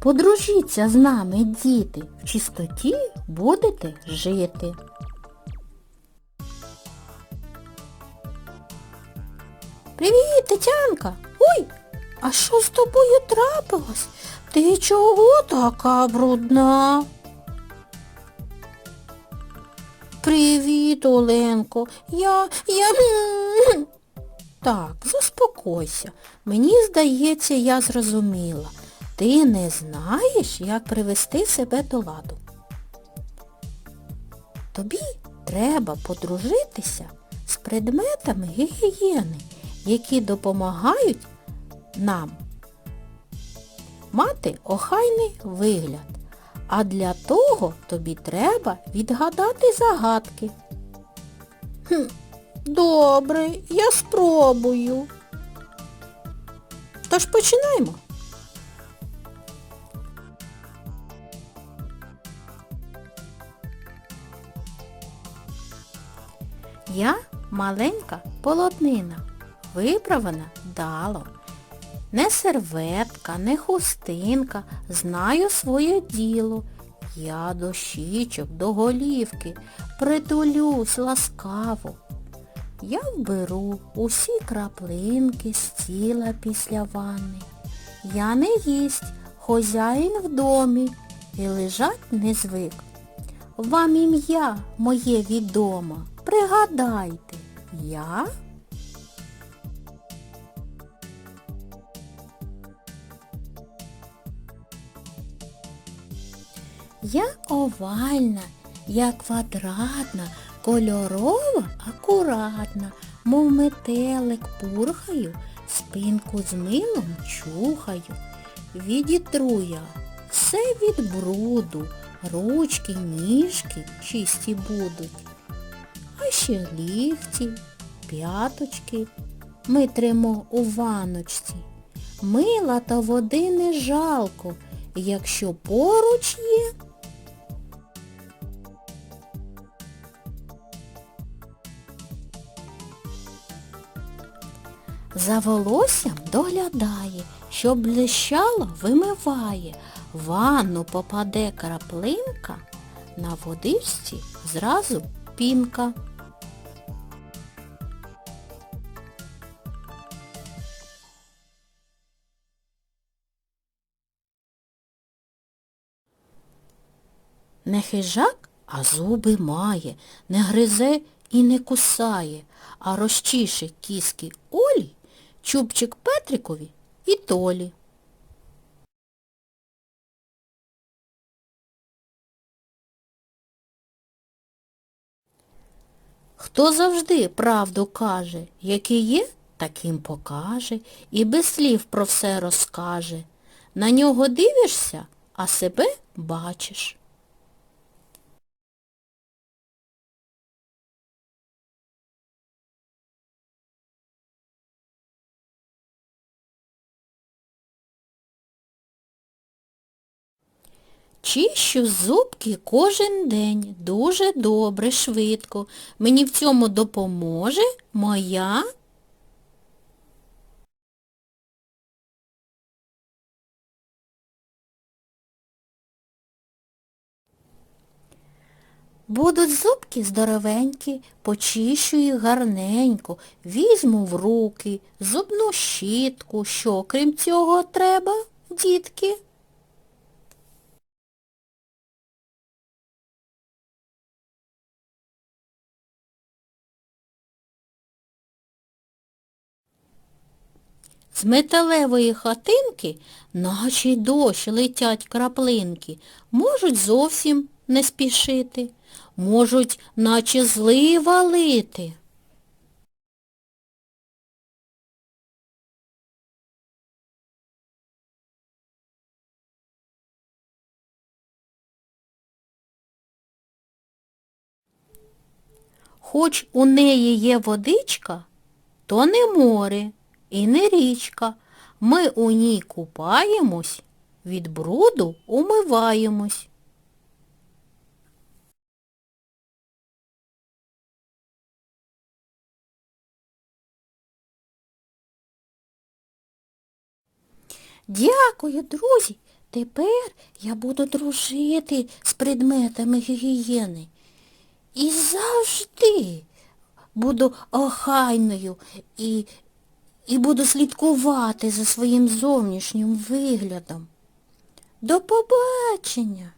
Подружіться з нами, діти, в чистоті будете жити. Привіт, Тетянка! Ой, а що з тобою трапилось? Ти чого така брудна? Привіт, Оленко. Я. я. Так, заспокойся. Мені здається, я зрозуміла. Ти не знаєш, як привести себе до ладу. Тобі треба подружитися з предметами гігієни, які допомагають нам мати охайний вигляд. А для того тобі треба відгадати загадки. Хм, добре, я спробую. Тож починаємо. Я маленька полотнина, виправана дало. Не серветка, не хустинка, знаю своє діло. Я до щічок, до голівки притулюсь ласкаво. Я вберу усі краплинки з тіла після ванни. Я не їсть, хозяїн в домі і лежать не звик. Вам ім'я моє відомо, пригадайте, я Я овальна, я квадратна, кольорова, акуратна, мов метелик пурхаю, спинку з милом чухаю. Відітру все від бруду, ручки, ніжки чисті будуть. Ще ліхті, п'яточки ми тримо у ваночці. Мила та води не жалко, якщо поруч є. За волоссям доглядає, щоб блищало вимиває. В ванну попаде краплинка, на водичці зразу пінка. Не хижак, а зуби має, не гризе і не кусає, а розчіше кіски Олі, чубчик Петрикові і Толі. Хто завжди правду каже, який є, таким покаже, і без слів про все розкаже. На нього дивишся, а себе бачиш. Чищу зубки кожен день, дуже добре, швидко. Мені в цьому допоможе моя Будуть зубки здоровенькі, почищу їх гарненько, візьму в руки, зубну щітку, що крім цього треба, дітки? З металевої хатинки, наче й дощ летять краплинки, можуть зовсім не спішити, можуть наче злива лити. Хоч у неї є водичка, то не море і не річка. Ми у ній купаємось, від бруду умиваємось. Дякую, друзі. Тепер я буду дружити з предметами гігієни. І завжди буду охайною і, і буду слідкувати за своїм зовнішнім виглядом. До побачення!